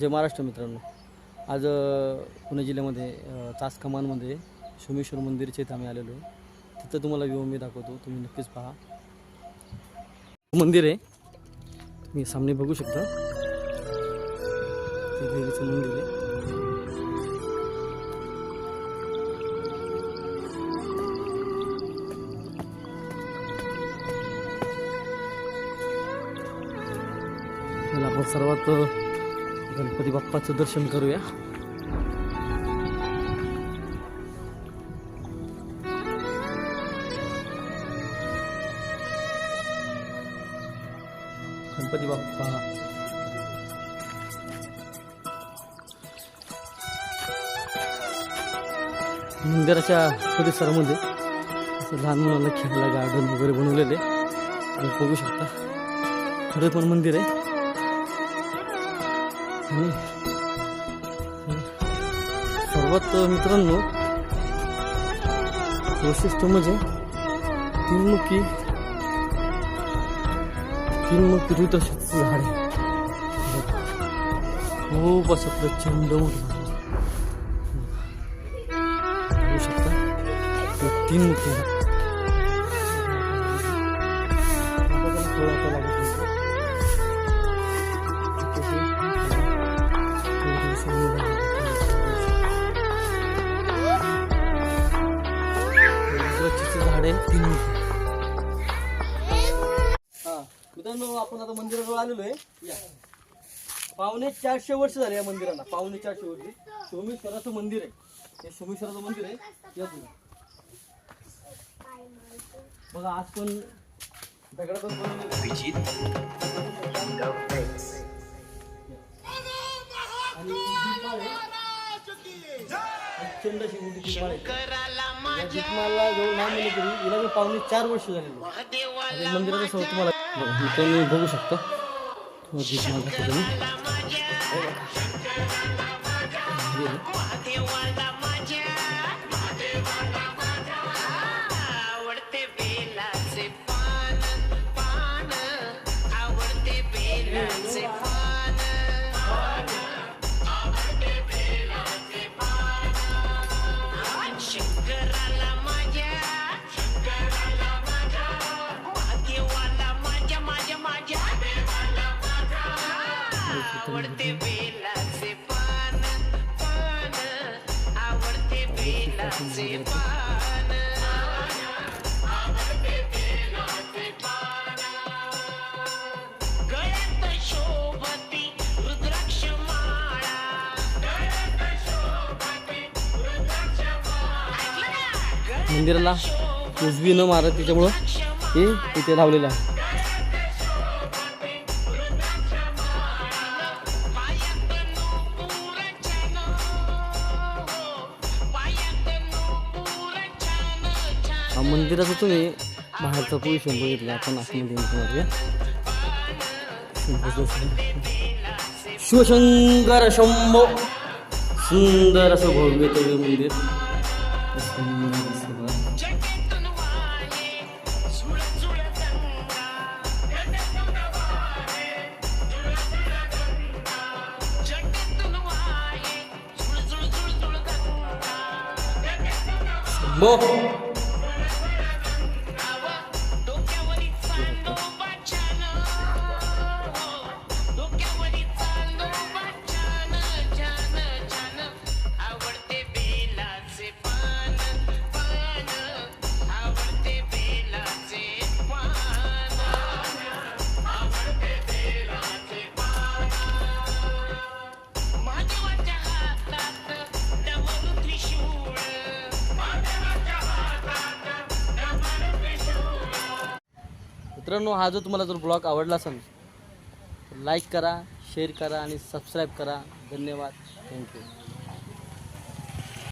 जय महाराष्ट्र मित्रांनो. आज पुणे जिल्ह्यामध्ये अ, तास कमानमध्ये सोमेश्वर मंदिरचे इथं आम्ही आलेलो आहे. तिथं तुम्हाला व्यू मी दाखवतो. तुम्ही नक्कीच पहा. मंदिर आहे. तुम्ही सामने बघू शकता. ते देवीचं मंदिर आहे. आपण सर्वात गणपती बाप्पाचं दर्शन करूया. गणपती बाप्पा. मंदिराच्या परिसरामध्ये असं लहान मुलांना खेळायला गार्डन वगैरे बनवलेले तुम्ही बघू शकता. खरं पण मंदिर आहे. सर्वात मित्रांनो वैशिष्ट्य म्हणजे तीनमुखी तीनमुखी रुद्राक्षाचं झाड. आहे खूप असं प्रचंड मोठं बघू शकता? हे तीनमुखी आहे. आता त्याला फळं आता लागत नाही. झाड आहे तीन हा मित्रांनो आपण आता मंदिराजवळ आलेलो आहे. या. पावणे चारशे वर्ष झाले या मंदिराला. पावणे चारशे वर्ष. सोमेश्वराचं मंदिर आहे. हे सोमेश्वराचं मंदिर आहे. या तुम्ही बघा आज पण दगडातून प्रचंड अशी मोठी दीपमाळ आहे. या दीपमाळला जवळ नाही म्हणलं तरी हिला मी पावणे चार वर्ष झालेली आणि मंदिराचं समोर तुम्हाला बघा, मित्रांनो बघू शकता दाखवतो मी. हे बघा. आवडते बेलाचे पान पान. आवडते बेलाचे पान. गळ्यात शोभती रुद्राक्ष माळा. मंदिराला उजवी न मारत त्याच्यामुळं हे तिथे लावलेलं आहे. मंदिराचं तुम्ही बाहेरचा पोझिशन बघितलं आपण आतमध्ये शिवशंकर शंभो. सुंदर असं भव्य ते मंदिर. सुंदर मित्रांनो हा जो तुम्हाला जर ब्लॉग आवडला असेल तर लाईक करा शेअर करा आणि सबस्क्राईब करा. धन्यवाद. थँक्यू